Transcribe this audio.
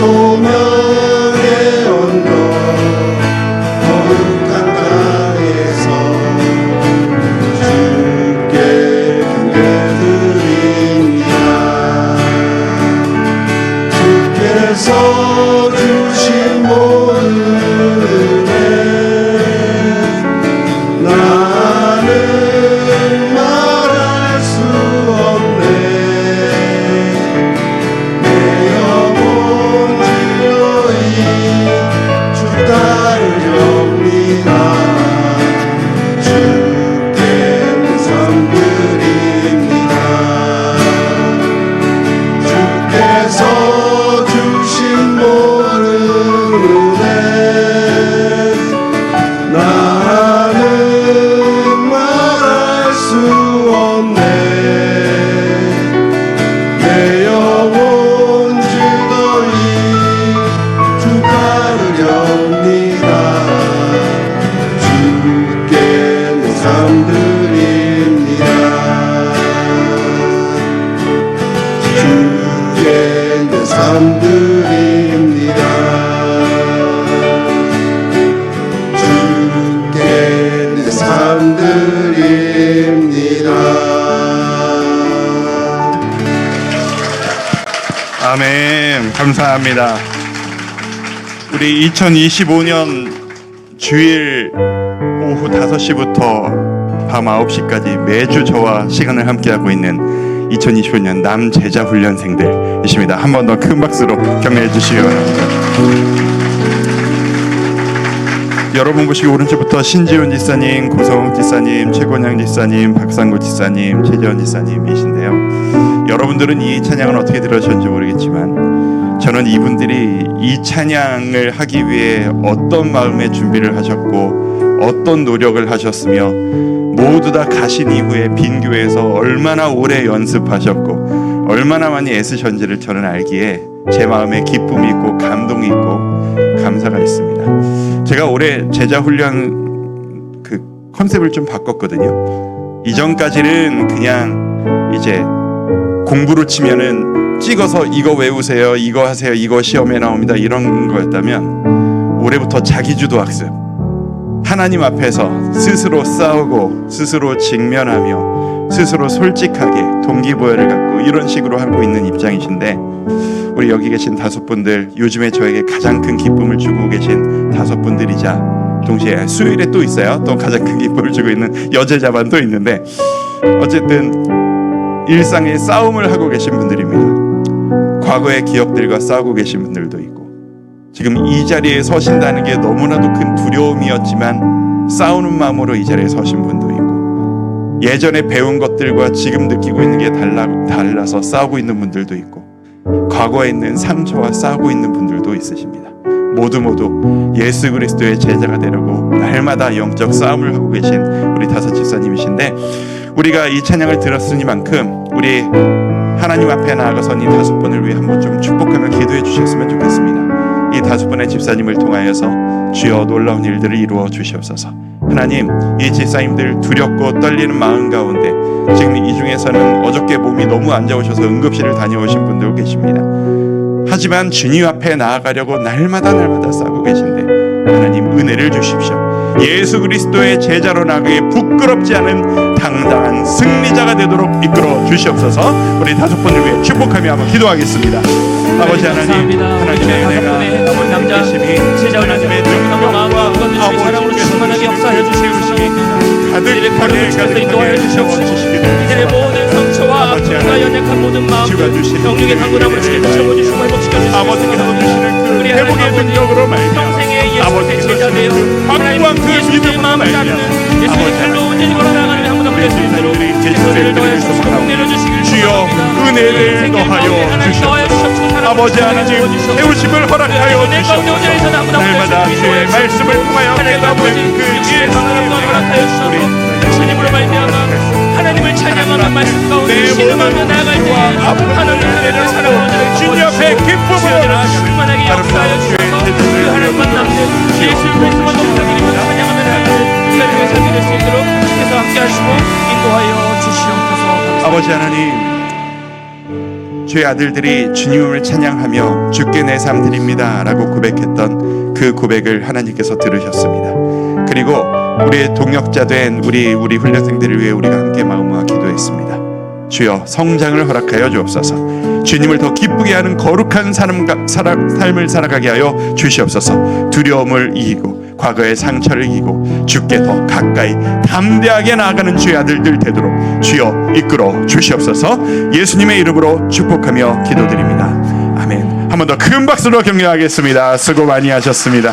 소명의 언덕 거룩한 땅에서 주께 경배드립니다 감사합니다. 우리 2025년 주일 오후 5시부터 밤 9시까지 매주 저와 시간을 함께하고 있는 2025년 남 제자 훈련생들이십니다. 한 번 더 큰 박수로 격려해 주시기 바랍니다. 여러분 보시기 오른쪽부터 신지훈 지사님, 고성욱 지사님, 최권영 지사님, 박상구 지사님, 최재원 지사님이신데요. 여러분들은 이 찬양을 어떻게 들으셨는지 모르겠지만 저는 이분들이 이 찬양을 하기 위해 어떤 마음의 준비를 하셨고 어떤 노력을 하셨으며 모두 다 가신 이후에 빈 교회에서 얼마나 오래 연습하셨고 얼마나 많이 애쓰셨는지를 저는 알기에 제 마음에 기쁨이 있고 감동이 있고 감사가 있습니다. 제가 올해 제자 훈련 그 컨셉을 좀 바꿨거든요. 이전까지는 그냥 이제 공부로 치면은 찍어서 이거 외우세요, 이거 하세요, 이거 시험에 나옵니다 이런 거였다면 올해부터 자기주도 학습. 하나님 앞에서 스스로 싸우고 스스로 직면하며 스스로 솔직하게 동기부여를 갖고 이런 식으로 하고 있는 입장이신데 우리 여기 계신 다섯 분들 요즘에 저에게 가장 큰 기쁨을 주고 계신 다섯 분들이자 동시에 수요일에 또 있어요. 또 가장 큰 기쁨을 주고 있는 여제자만 또 있는데 어쨌든 일상의 싸움을 하고 계신 분들입니다. 과거의 기억들과 싸우고 계신 분들도 있고 지금 이 자리에 서신다는 게 너무나도 큰 두려움이었지만 싸우는 마음으로 이 자리에 서신 분도 있고 예전에 배운 것들과 지금 느끼고 있는 게 달라, 달라서 싸우고 있는 분들도 있고 과거에 있는 상처와 싸우고 있는 분들도 있으십니다. 모두 모두 예수 그리스도의 제자가 되려고 날마다 영적 싸움을 하고 계신 우리 다섯 집사님이신데 우리가 이 찬양을 들었으니만큼 우리 하나님 앞에 나아가서 이 다섯 분을 위해 한번 좀 축복하며 기도해 주셨으면 좋겠습니다. 이 다섯 분의 집사님을 통하여서 주여 놀라운 일들을 이루어 주시옵소서. 하나님, 이 집사님들 두렵고 떨리는 마음 가운데 지금 이 중에서는 어저께 몸이 너무 안 좋으셔서 응급실을 다녀오신 분들 계십니다. 하지만 주님 앞에 나아가려고 날마다 날마다 싸고 계신데 하나님 은혜를 주십시오. 예수 그리스도의 제자로 나가기에 부끄럽지 않은 당당한 승리자가 되도록 이끌어 주시옵소서. 우리 다섯 분을 위해 축복하며 한번 기도하겠습니다. 아버지 하나님. 하나님의 은혜가 아버지 남자 계심이 제자 하나님의 훈련생들 마음과 그것을 사랑으로 충만하게 역사해 주시옵시고 가득하게 가득하게 인도하여 주시옵소서. 이들의 모든 상처와 아픔과 연약한 모든 주시는 영육의 강건함을 주시옵소서 아버지께서 주시는 그 회복의 능력으로 아버지, 말미암아 은혜를 더하여 하나님 주시옵소서. 주시옵소서. 아버지 하나님 주시옵소서. 세우심을 허락하여 주시옵소서 날마다 주의 말씀을 통하여 하나님 깨닫는 그 육신의 성령과 허락하여 주셔서 주님으로 말미암아 하나님을 찬양하는 말씀 가운데 내 신음하며 나아갈 때 하나님 나라를 사랑하는 주님 앞에 기쁨으로 충만하게 역사하여 주셔서 그 하나님 만남는 예수 그리스도만 높여드리며 찬양하며 하나님의 삶이 될수 있도록 주께서 함께 하시고 인도하여 주시옵소서 아버지 하나님 주의 아들들이 주님을 찬양하며 주께 내 삶 드립니다 라고 고백했던 그 고백을 하나님께서 들으셨습니다. 그리고 우리의 동역자 된 우리 우리 훈련생들을 위해 우리가 함께 마음 모아 기도했습니다. 주여 성장을 허락하여 주옵소서. 주님을 더 기쁘게 하는 거룩한 삶을 살아가게 하여 주시옵소서. 두려움을 이기고 과거의 상처를 이기고 주께 더 가까이 담대하게 나아가는 주의 아들들 되도록 주여 이끌어 주시옵소서. 예수님의 이름으로 축복하며 기도드립니다. 아멘. 한 번 더 큰 박수로 격려하겠습니다. 수고 많이 하셨습니다